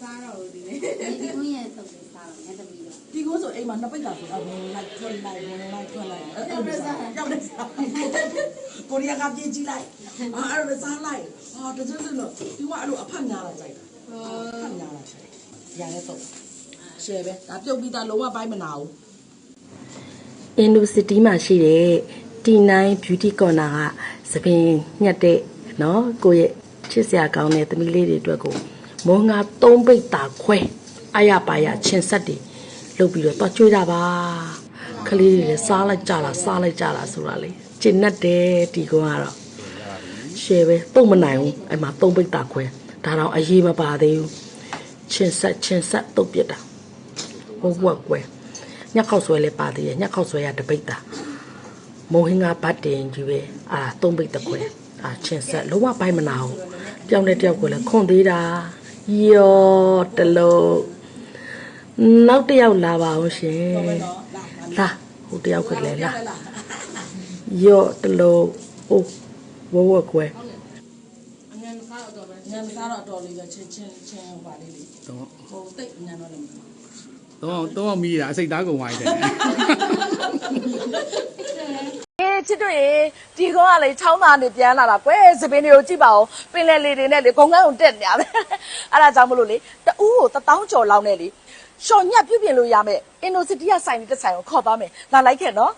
စားတော့ဘူးဒီလေဒီကုန်းရဲ့တုတ်လေးစားတော့ညသမီးတော့ဒီကိုဆိုအိမ်မှာနှစ်ပိတ်တာဆိုအဝင်လိုက်ထွက်လိုက်ဝင်လိုက်ထွက်လိုက်အဲ့ဒါပဲစားရောက်နေစားကိုရီးယားကပြေးကြည့်လိုက်အာအဲ့ဒါစားလိုက်ဟာတစစလို့ဒီကအဲ့လိုအဖက်များလာကြိုက်တာဖက်များလာကြိုက်ရရဲတော့ရှယ်ပဲဒါပြုတ်ပြီးသားလုံးဝပိုင်းမနာဘူးအင်ဒိုစီတီမှာရှိတဲ့ T9 Beauty Corner ကသပင်ညက်တဲ့နော်ကိုယ့်ရဲ့ချစ်စရာကောင်းတဲ့သမီးလေးတွေအတွက်ကို မောငါသုံးပိတ်တာခွဲအရပါရချင်ဆက်တွေလုပ်ပြီးတော့တွားကျွေးတာပါခလေးတွေလည်းစားလိုက်ကြလားစားလိုက်ကြလားဆိုတာလေကျင်နဲ့တယ်ဒီကောင်ကတော့ရှယ်ပဲတုံမနိုင်ဘူးအဲ့မှာသုံးပိတ်တာခွဲဒါတော့အရေးမပါသေးဘူးချင်ဆက်ချင်ဆက်တုတ်ပြစ်တာဟုတ်ဝက်ကွယ်ညက်ခောက်ဆွဲလည်းပါသေးရဲ့ညက်ခောက်ဆွဲရတပိတ်တာမိုးဟင်းကဘတ်တင်ကြီးပဲအာသုံးပိတ်တစ်ခွဲအာချင်းဆက်လုံးဝပိုင်းမနာဘူးတယောက်နဲ့တယောက်ကိုလည်းခွန်သေးတာ ယောတလုံးနောက်တစ်ယောက်လာပါအောင်ရှင်တော့ပဲတော့လာလာဟိုတစ်ယောက်ကလည်းလာယောတလုံးအိုးဝဝကွယ်အငန်စားတော့ပဲငန်စားတော့တော်လေးပဲချင်းချင်းချင်းဟိုပါလေးလေးတော့ဟိုတိတ်ငန်တော့လည်းတော့တော့မီးတာအစိတ်သားကုန်သွားတယ်အေးချစ်တို့ရေ ဒီကောင်ကလေချောင်းသားနေပြန်လာတာကွယ်စပင်းတွေကိုကြည့်ပါဦးပင်လယ်လေတွေနဲ့လေဂုံကန်းကိုတက်နေရတယ်အဲ့ဒါကြောင့်မလို့လေတူးကိုတထောင်ကျော်လောက်နဲ့လေရှော်ညက်ပြုတ်ပြင်လို့ရမယ်အင်ဒိုစီတီကဆိုင်နေတဲ့ဆိုင်ကိုခေါ်သွားမယ်လာလိုက်ခဲ့နော်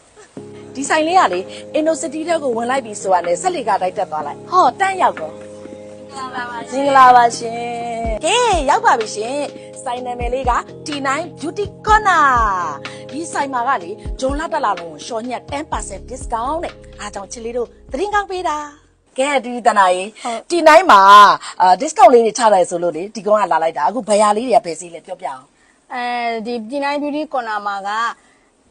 ဒီဆိုင်လေးကလေအင်ဒိုစီတီတဲ့ကိုဝင်လိုက်ပြီဆိုရတယ်ဆက်လေကတိုက်တက်သွားလိုက်ဟောတန်းရောက်တော့လာပါပါမင်္ဂလာပါရှင်ကဲရောက်ပါပြီရှင်ဆိုင်နာမည်လေးက T9 Beauty Corner ဒီဆိုင်မှာကလေဂျွန်လာတက်လာလုံးရှော်ညက်10% discount နဲ့အားကြောင့်ချစ်လေးတို့သတရင်ကောင်းပေးတာကဲဒီတနာကြီး T9 မှာအာ discount လေးတွေချလိုက်ဆိုလို့လေဒီကောင်ကလာလိုက်တာအခုဘယ်ဟာလေးတွေကဘယ်စီးလဲပြောပြအောင်အဲဒီပြည်နိုင် beauty corner မှာက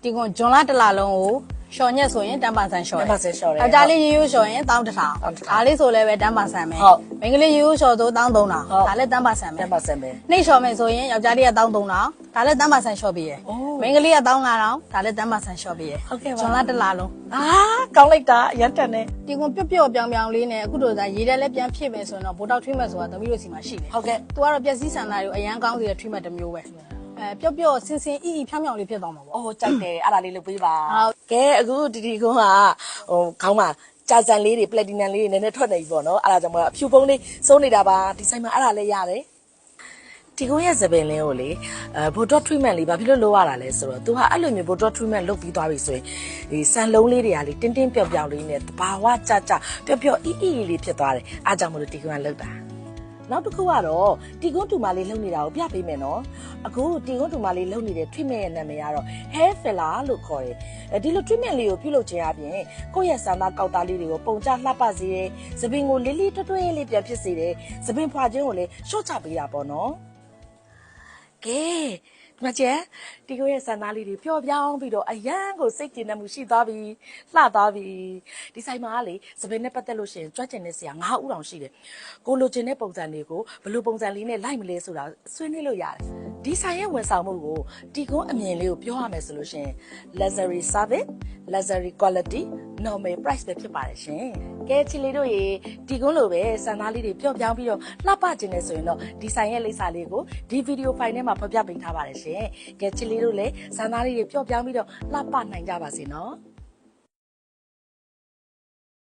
ဒီကွန်ဂျွန်လာတစ်လလုံးကို ရှော်ညက်ဆိုရင်10%ရှော်တယ်10%ရှော့တယ်ယောက်ျားလေးရိုးရိုးရှော်ရင်1000 1000ဒါလေးဆိုလည်းပဲ10%ပဲဟုတ်မိန်းကလေးရိုးရိုးရှော်ဆို1300ဟုတ်ဒါလည်း10%ပဲ10%ပဲနှိပ်ရှော်မယ်ဆိုရင်ယောက်ျားလေးက1300ဒါလည်း10%ရှော့ပေးရယ်အိုးမိန်းကလေးက1500ဒါလည်း10%ရှော့ပေးရယ်ဟုတ်ကဲ့ပါဂျွန်လာတစ်လလုံးအာကောင်းလိုက်တာအရန်တန်နေဒီကွန်ပြုတ်ပြုတ်ပြောင်ပြောင်လေးနဲ့အခုတို့ကရေးတယ်လည်းပြန်ဖြစ်မယ်ဆိုရင်တော့ဘိုတောက်ထွေးမယ်ဆိုတာသမီးတို့စီမှာရှိတယ်ဟုတ်ကဲ့။ तू ကတော့ပျက်စီးဆန္ဒတွေကိုအရန်ကောင်းစေတဲ့ treatment တစ်မျိုးပဲ။ အဲပျော့ပျော့ဆင်းဆင်းအီအီဖြောင်းဖြောင်းလေးဖြစ်သွားမှာပေါ့အိုးကြိုက်တယ်အဲ့ဒါလေးလုပ်ပေးပါဟုတ်ကဲအခုဒီဒီကုန်းကဟိုခေါင်းမှာကြာစံလေးတွေပလက်တီနမ်လေးတွေနည်းနည်းထွက်နေပြီပေါ့နော်အဲ့ဒါကြောင့်မလို့အဖြူပုံးလေးစုံးနေတာပါဒီဆိုင်မှာအဲ့ဒါလည်းရတယ်ဒီကုန်းရဲ့သပင်လင်းကိုလေအဲဘိုတော့ treatment လေးဘာဖြစ်လို့လုပ်ရတာလဲဆိုတော့ तू ဟာအဲ့လိုမျိုးဘိုတော့ treatment လုပ်ပြီးသွားပြီဆိုရင်ဒီဆန်လုံးလေးတွေကလေတင်းတင်းပြောင်ပြောင်လေးနဲ့တဘာဝကြကြပျော့ပျော့အီအီလေးဖြစ်သွားတယ်အားကြောင့်မလို့ဒီကုန်းကလုပ်တာ နောက်တစ်ခုကတော့တီကွန်းတူမလေးလှုပ်နေတာကိုပြပေးမယ်နော်အခုတီကွန်းတူမလေးလှုပ်နေတဲ့ treatment ရဲ့နာမည်ကတော့ hair filler လို့ခေါ်တယ်အဲဒီလို treatment လေးကိုပြုလုပ်ခြင်းအပြင်ကိုယ့်ရဲ့ဆန္ဒကောက်သားလေးတွေကိုပုံချလှပစေတယ်သပင်ကိုလေးလေးတွတ်တွတ်လေးပြန်ဖြစ်စေတယ်သပင်ဖွာခြင်းကိုလည်းရှော့ချပေးတာပေါ့နော်ကဲဒီ မှာကျန်တီကိုရဲ့ဆန္ဒလေးတွေပျော့ပြောင်းပြီးတော့အရန်ကိုစိတ်ကျဉ်တတ်မှုရှိသွားပြီလှသွားပြီဒီဆိုင်မှာကလေသပင်နဲ့ပတ်သက်လို့ရှိရင်ကြွက်ကျင်တဲ့ဆရာ9ဦးတောင်ရှိတယ်ကိုလိုချင်တဲ့ပုံစံတွေကိုဘယ်လိုပုံစံလေးနဲ့လိုက်မလဲဆိုတာဆွေးနွေးလို့ရတယ်ဒီဆိုင်ရဲ့ဝန်ဆောင်မှုကိုတီကုန်းအမြင်လေးကိုပြောရမယ်ဆိုလို့ရှိရင် luxury service luxury quality normal price ပဲဖြစ်ပါတယ်ရှင်ကဲချီလေးတို့ရေတီကုန်းလိုပဲဆန္ဒလေးတွေပျော့ပြောင်းပြီးတော့လှပခြင်းနဲ့ဆိုရင်တော့ဒီဆိုင်ရဲ့လိပ်စာလေးကိုဒီဗီဒီယိုဖိုင်ထဲမှာဖော်ပြပေးထားပါတယ်ရှင်ကဲချီလေးတို့လည်းဆန္ဒလေးတွေပျော့ပြောင်းပြီးတော့လှပနိုင်ကြပါစေနော်